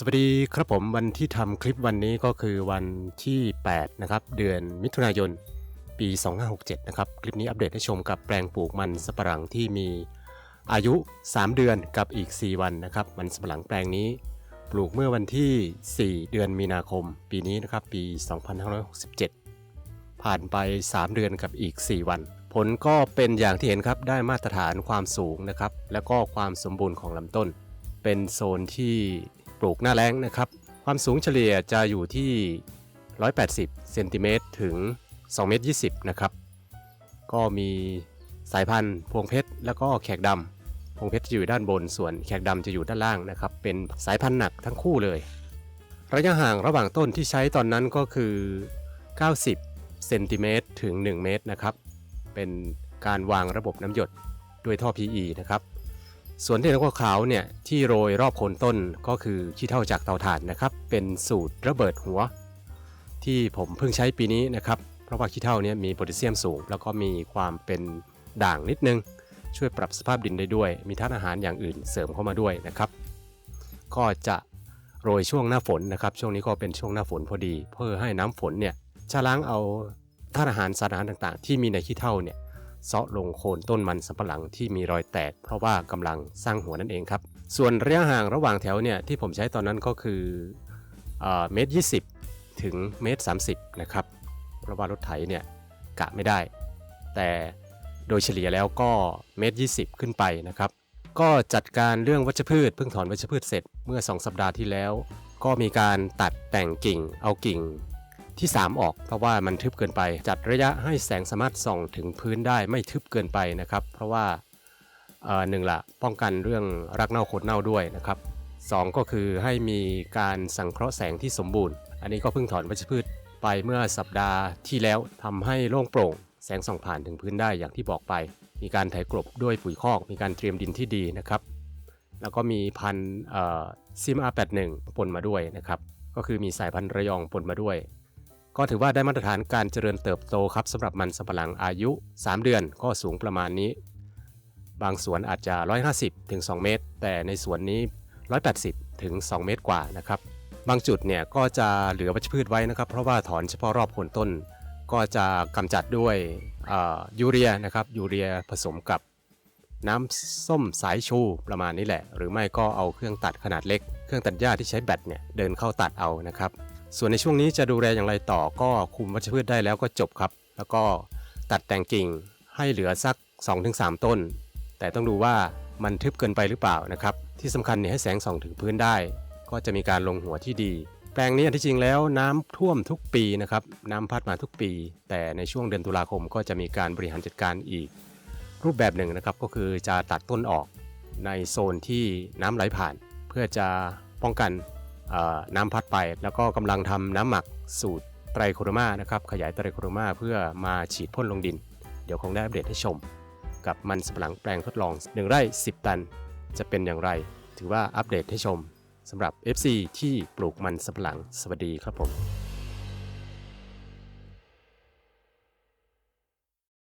สวัสดีครับผมวันที่ทำคลิปวันนี้ก็คือวันที่ 8 นะครับ เดือนมิถุนายน ปี 2567 นะครับ คลิปนี้อัปเดตให้ชมกับแปลงปลูกมันสำปะหลังที่มีอายุ 3 เดือนกับอีก 4 วันนะครับ มันสำปะหลังแปลงนี้ ปลูกเมื่อวันที่ 4 เดือนมีนาคม ปีนี้นะครับ ปี 2567 ผ่านไป 3 เดือนกับอีก 4 วัน ผลก็เป็นอย่างที่เห็นครับได้มาตรฐานความสูงนะครับ แล้วก็ความสมบูรณ์ของลำต้น เป็นโซนที่ ปลูกหน้าแล้งนะครับ ความสูงเฉลี่ยจะอยู่ที่ 180 เซนติเมตรถึง2เมตร20 นะครับ ก็มีสายพันธุ์พวงเพชรแล้วก็แขกดำพวงเพชรจะอยู่ด้านบน ส่วนแขกดำจะอยู่ด้านล่างนะครับ เป็นสายพันธุ์หนักทั้งคู่เลย ระยะห่างระหว่างต้นที่ใช้ตอนนั้นก็คือ 90 เซนติเมตรถึง 1 เมตรนะครับ เป็นการวางระบบน้ำหยดด้วยท่อ PE นะครับ ส่วนที่น้ำขาวเนี่ยที่โรยรอบโคนต้นก็คือขี้เถ้าจากเตาถ่านนะครับ เป็นสูตรระเบิดหัว ที่ผมเพิ่งใช้ปีนี้นะครับ เพราะว่าขี้เถ้าเนี่ยมีโพแทสเซียมสูง แล้วก็มีความเป็นด่างนิดนึง ช่วยปรับสภาพดินได้ด้วย มีธาตุอาหารอย่างอื่นเสริมเข้ามาด้วยนะครับ ก็จะโรยช่วงหน้าฝนนะครับ ช่วงนี้ก็เป็นช่วงหน้าฝนพอดี เพื่อให้น้ำฝนเนี่ยชะล้างเอาธาตุอาหารสารอาหารต่างๆ ที่มีในขี้เถ้าเนี่ย เซาะลงโคนต้นมันสำปะหลังที่มีรอยแตก เพราะว่ากำลังสร้างหัวนั่นเองครับ ส่วนระยะห่างระหว่างแถวเนี่ยที่ผมใช้ตอนนั้นก็คือเมตรยีถึงเมตรสานะครับเพราะว่ารถไถเนี่ยกะไม่ได้ แต่โดยเฉลี่ยแล้วก็เมตรยีขึ้นไปนะครับก็จัดการเรื่องวัชพืชเพิ่งถอนวัชพืชเสร็จเมื่อ 2 สัปดาห์ที่แล้ว ก็มีการตัดแต่งกิ่งเอากิ่ง ที่ 3 ออกเพราะว่ามันทึบเกินไป จัดระยะให้แสงสามารถส่องถึงพื้นได้ไม่ทึบเกินไปนะครับ เพราะว่าหนึ่งละป้องกันเรื่องรักเน่าโคตรเน่าด้วยนะครับสองก็คือให้มีการสังเคราะห์แสงที่สมบูรณ์ อันนี้ก็เพิ่งถอนวัชพืชไปเมื่อสัปดาห์ที่แล้วทำให้โล่งโปร่ง แสงส่องผ่านถึงพื้นได้อย่างที่บอกไป มีการไถกลบด้วยปุ๋ยคอก มีการเตรียมดินที่ดีนะครับ แล้วก็มีพันธุ์ซิมอาแปดหนึ่งปนมาด้วยนะครับ ก็คือมีสายพันธุ์ระยองปนมาด้วย ก็ถือว่าได้มาตรฐานการเจริญเติบโตครับสำหรับมันสำปะหลังอายุ 3 เดือนก็สูงประมาณนี้ บางสวนอาจจะ 150ถึง2เมตร แต่ในสวนนี้ 180ถึง2เมตรกว่านะครับบางจุดเนี่ยก็จะเหลือวัชพืชไว้นะครับเพราะว่าถอนเฉพาะรอบโคนต้น ก็จะกำจัดด้วยยูเรียนะครับยูเรียผสมกับน้ำส้มสายชูประมาณนี้แหละ หรือไม่ก็เอาเครื่องตัดขนาดเล็ก เครื่องตัดหญ้าที่ใช้แบตเนี่ยเดินเข้าตัดเอานะครับ ส่วนในช่วงนี้จะดูแลอย่างไรต่อก็คุมวัชพืชได้แล้วก็จบครับ แล้วก็ตัดแต่งกิ่งให้เหลือสัก 2-3 ต้น แต่ต้องดูว่ามันทึบเกินไปหรือเปล่านะครับ ที่สำคัญเนี่ยให้แสงส่องถึงพื้นได้ ก็จะมีการลงหัวที่ดี แปลงนี้อันที่จริงแล้วน้ำท่วมทุกปีนะครับ น้ำพัดมาทุกปี แต่ในช่วงเดือนตุลาคมก็จะมีการบริหารจัดการอีก รูปแบบหนึ่งนะครับก็คือจะตัดต้นออกในโซนที่น้ำไหลผ่าน เพื่อจะป้องกัน น้ำพัดไป แล้วก็กำลังทำน้ำหมักสูตรไตรโครมานะครับขยายไตรโครมาเพื่อมาฉีดพ่นลงดิน เดี๋ยวคงได้อัปเดตให้ชม กับมันสำปะหลังแปลงทดลอง 1 ไร่ 10 ตัน จะเป็นอย่างไร ถือว่าอัปเดตให้ชมสำหรับ FC ที่ปลูกมันสำปะหลังสวัสดีครับผม